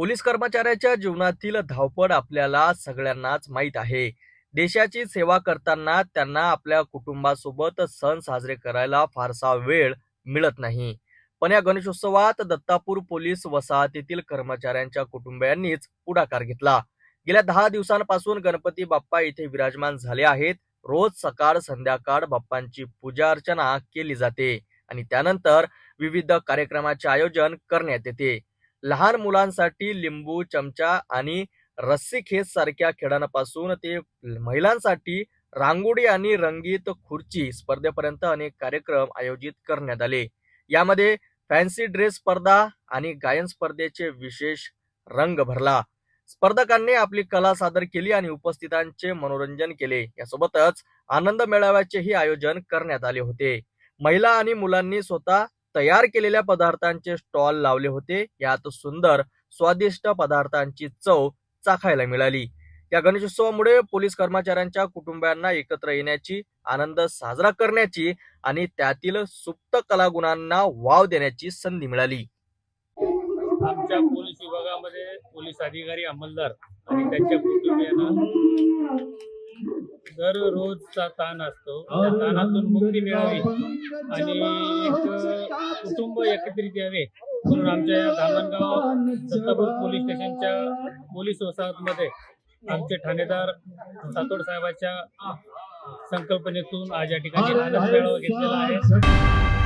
Police कर्मचाऱ्याच्या जीवनातील धावपळ आपल्याला सगळ्यांनाच माहीत आहे. देशाची सेवा करताना त्यांना आपल्या कुटुंबासोबत सण साजरे करायला फारसा वेळ मिळत नाही. पण या गणेशोत्सवात दत्तापूर पोलीस वसाहतीतील कर्मचाऱ्यांच्या कुटुंबियांनीच पुढाकार घेतला. गेल्या दहा दिवसांपासून गणपती बाप्पा इथे विराजमान झाले आहेत. रोज सकाळ संध्याकाळ बाप्पांची पूजा अर्चना केली जाते आणि त्यानंतर विविध कार्यक्रमाचे आयोजन करण्यात येते. लहान मुलांसाठी लिंबू चमचा आणि रस्सी खेच सारख्या खेळांपासून ते महिलांसाठी रांगोळी आणि रंगीत खुर्ची स्पर्धेपर्यंत अनेक कार्यक्रम आयोजित करण्यात आले. यामध्ये फॅन्सी ड्रेस स्पर्धा आणि गायन स्पर्धेचे विशेष रंग भरला. स्पर्धकांनी आपली कला सादर केली आणि उपस्थितांचे मनोरंजन केले. यासोबतच आनंद मेळाव्याचेही आयोजन करण्यात आले होते. महिला आणि मुलांनी स्वतः तयार केलेल्या पदार्थांचे स्टॉल लावले होते. यात सुंदर स्वादिष्ट पदार्थांची चव चाखायला मिळाली. या गणेशोत्सवामुळे पोलीस कर्मचाऱ्यांच्या कुटुंबियांना एकत्र येण्याची आनंद साजरा करण्याची आणि त्यातील सुप्त कलागुणांना वाव देण्याची संधी मिळाली. आमच्या पोलीस विभागामध्ये पोलीस अधिकारी अंमलदार आणि त्यांच्या कुटुंबियांना दररोजचा ताण असतो. त्या ताणातून मुक्ती मिळावी. आणि एक कुटुंब एकत्रित यावे. म्हणून आमच्या या धामणगाव दत्तापूर पोलीस स्टेशनच्या पोलीस वसाहतमध्ये आमचे ठाणेदार सातोड साहेबाच्या संकल्पनेतून आज या ठिकाणी आनंद मेळावा घेतलेला आहे.